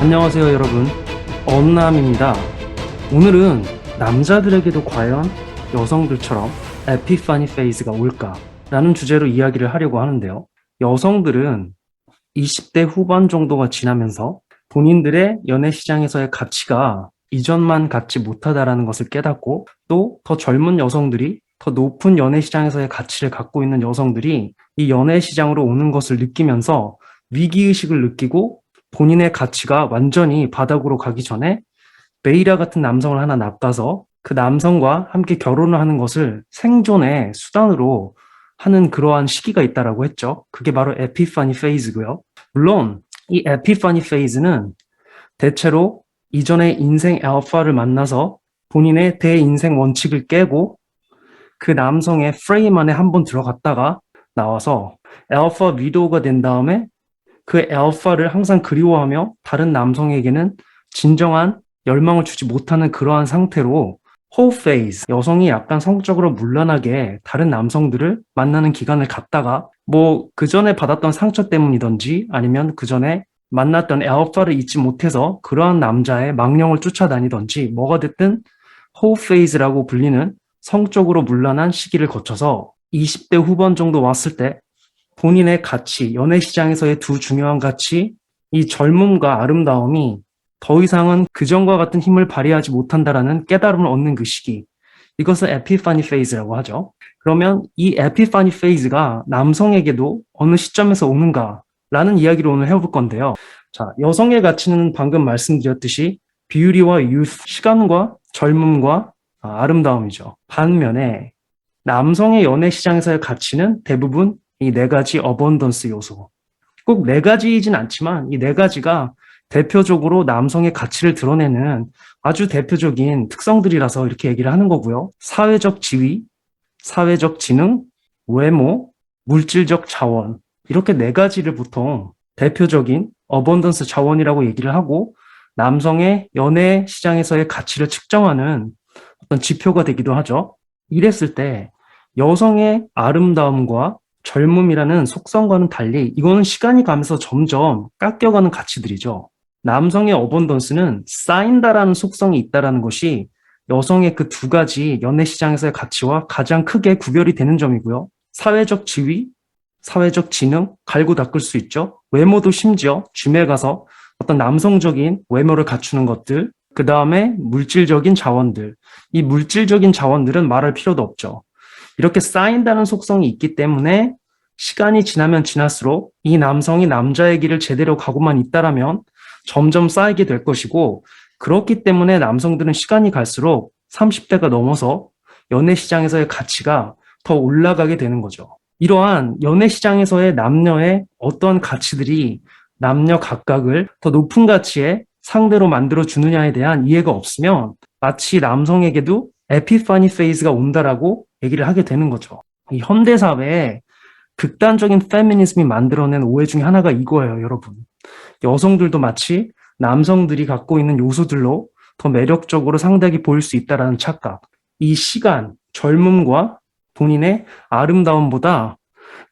안녕하세요, 여러분. 언남입니다. 오늘은 남자들에게도 과연 여성들처럼 에피파니 페이즈가 올까? 라는 주제로 이야기를 하려고 하는데요. 여성들은 20대 후반 정도가 지나면서 본인들의 연애 시장에서의 가치가 이전만 갖지 못하다라는 것을 깨닫고 또 더 젊은 여성들이 더 높은 연애 시장에서의 가치를 갖고 있는 여성들이 이 연애 시장으로 오는 것을 느끼면서 위기의식을 느끼고 본인의 가치가 완전히 바닥으로 가기 전에 베이라 같은 남성을 하나 납가서 그 남성과 함께 결혼을 하는 것을 생존의 수단으로 하는 그러한 시기가 있다라고 했죠. 그게 바로 에피파니 페이즈고요. 물론 이 에피파니 페이즈는 대체로 이전의 인생 알파를 만나서 본인의 대인생 원칙을 깨고 그 남성의 프레임 안에 한 번 들어갔다가 나와서 알파 위도우가 된 다음에 그 알파를 항상 그리워하며 다른 남성에게는 진정한 열망을 주지 못하는 그러한 상태로 페이즈 여성이 약간 성적으로 물란하게 다른 남성들을 만나는 기간을 갖다가 뭐 그 전에 받았던 상처 때문이던지 아니면 그 전에 만났던 알파를 잊지 못해서 그러한 남자의 망령을 쫓아다니던지 뭐가 됐든 호우 페이즈라고 불리는 성적으로 물란한 시기를 거쳐서 20대 후반 정도 왔을 때 본인의 가치, 연애 시장에서의 두 중요한 가치, 이 젊음과 아름다움이 더 이상은 그전과 같은 힘을 발휘하지 못한다라는 깨달음을 얻는 그 시기. 이것을 에피파니 페이즈라고 하죠. 그러면 이 에피파니 페이즈가 남성에게도 어느 시점에서 오는가라는 이야기를 오늘 해볼 건데요. 자, 여성의 가치는 방금 말씀드렸듯이 비유리와 유스, 시간과 젊음과 아, 아름다움이죠. 반면에 남성의 연애 시장에서의 가치는 대부분 이 네 가지 어번던스 요소. 꼭 네 가지이진 않지만 이 네 가지가 대표적으로 남성의 가치를 드러내는 아주 대표적인 특성들이라서 이렇게 얘기를 하는 거고요. 사회적 지위, 사회적 지능, 외모, 물질적 자원. 이렇게 네 가지를 보통 대표적인 어번던스 자원이라고 얘기를 하고 남성의 연애 시장에서의 가치를 측정하는 어떤 지표가 되기도 하죠. 이랬을 때 여성의 아름다움과 젊음이라는 속성과는 달리 이거는 시간이 가면서 점점 깎여가는 가치들이죠. 남성의 어번던스는 쌓인다라는 속성이 있다라는 것이 여성의 그 두 가지 연애 시장에서의 가치와 가장 크게 구별이 되는 점이고요. 사회적 지위, 사회적 지능, 갈고 닦을 수 있죠. 외모도 심지어 줌에 가서 어떤 남성적인 외모를 갖추는 것들, 그 다음에 물질적인 자원들. 이 물질적인 자원들은 말할 필요도 없죠. 이렇게 쌓인다는 속성이 있기 때문에 시간이 지나면 지날수록 이 남성이 남자의 길을 제대로 가고만 있다라면 점점 쌓이게 될 것이고 그렇기 때문에 남성들은 시간이 갈수록 30대가 넘어서 연애 시장에서의 가치가 더 올라가게 되는 거죠. 이러한 연애 시장에서의 남녀의 어떤 가치들이 남녀 각각을 더 높은 가치에 상대로 만들어 주느냐에 대한 이해가 없으면 마치 남성에게도 에피파니 페이즈가 온다라고 얘기를 하게 되는 거죠. 이 현대 사회에 극단적인 페미니즘이 만들어낸 오해 중에 하나가 이거예요, 여러분. 여성들도 마치 남성들이 갖고 있는 요소들로 더 매력적으로 상대하게 보일 수 있다라는 착각. 이 시간, 젊음과 본인의 아름다움보다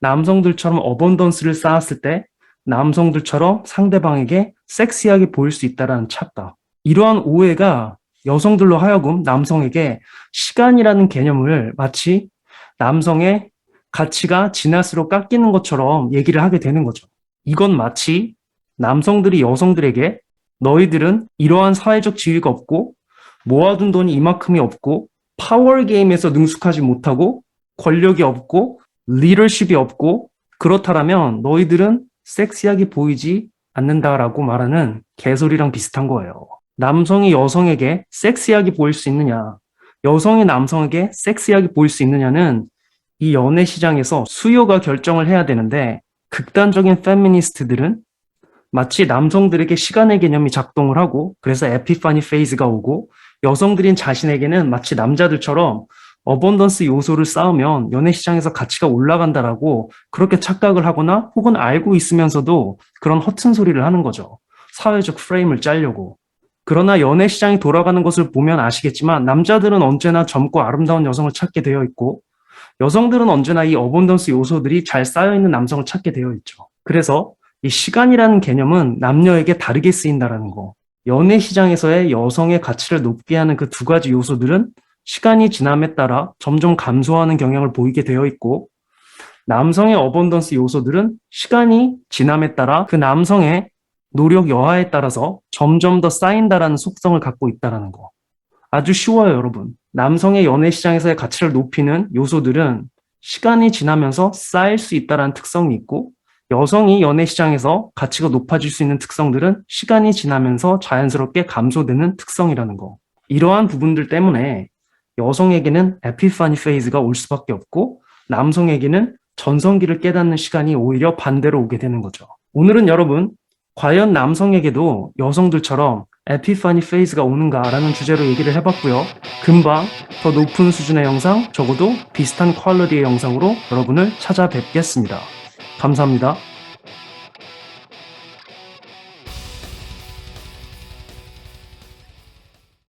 남성들처럼 어번던스를 쌓았을 때 남성들처럼 상대방에게 섹시하게 보일 수 있다라는 착각. 이러한 오해가 여성들로 하여금 남성에게 시간이라는 개념을 마치 남성의 가치가 지날수록 깎이는 것처럼 얘기를 하게 되는 거죠. 이건 마치 남성들이 여성들에게 너희들은 이러한 사회적 지위가 없고 모아둔 돈이 이만큼이 없고 파워 게임에서 능숙하지 못하고 권력이 없고 리더십이 없고 그렇다라면 너희들은 섹시하게 보이지 않는다라고 말하는 개소리랑 비슷한 거예요. 남성이 여성에게 섹시하게 보일 수 있느냐, 여성이 남성에게 섹시하게 보일 수 있느냐는 이 연애 시장에서 수요가 결정을 해야 되는데 극단적인 페미니스트들은 마치 남성들에게 시간의 개념이 작동을 하고 그래서 에피파니 페이즈가 오고 여성들인 자신에게는 마치 남자들처럼 어번던스 요소를 쌓으면 연애 시장에서 가치가 올라간다라고 그렇게 착각을 하거나 혹은 알고 있으면서도 그런 허튼 소리를 하는 거죠. 사회적 프레임을 짜려고. 그러나 연애 시장이 돌아가는 것을 보면 아시겠지만 남자들은 언제나 젊고 아름다운 여성을 찾게 되어 있고 여성들은 언제나 이 어번던스 요소들이 잘 쌓여 있는 남성을 찾게 되어 있죠. 그래서 이 시간이라는 개념은 남녀에게 다르게 쓰인다라는 거. 연애 시장에서의 여성의 가치를 높게 하는 그 두 가지 요소들은 시간이 지남에 따라 점점 감소하는 경향을 보이게 되어 있고 남성의 어번던스 요소들은 시간이 지남에 따라 그 남성의 노력 여하에 따라서 점점 더 쌓인다라는 속성을 갖고 있다라는 거. 아주 쉬워요, 여러분. 남성의 연애 시장에서의 가치를 높이는 요소들은 시간이 지나면서 쌓일 수 있다라는 특성이 있고 여성이 연애 시장에서 가치가 높아질 수 있는 특성들은 시간이 지나면서 자연스럽게 감소되는 특성이라는 거. 이러한 부분들 때문에 여성에게는 에피파니 페이즈가 올 수밖에 없고 남성에게는 전성기를 깨닫는 시간이 오히려 반대로 오게 되는 거죠. 오늘은 여러분, 과연 남성에게도 여성들처럼 에피파니 페이즈가 오는가라는 주제로 얘기를 해봤고요. 금방 더 높은 수준의 영상, 적어도 비슷한 퀄리티의 영상으로 여러분을 찾아뵙겠습니다. 감사합니다.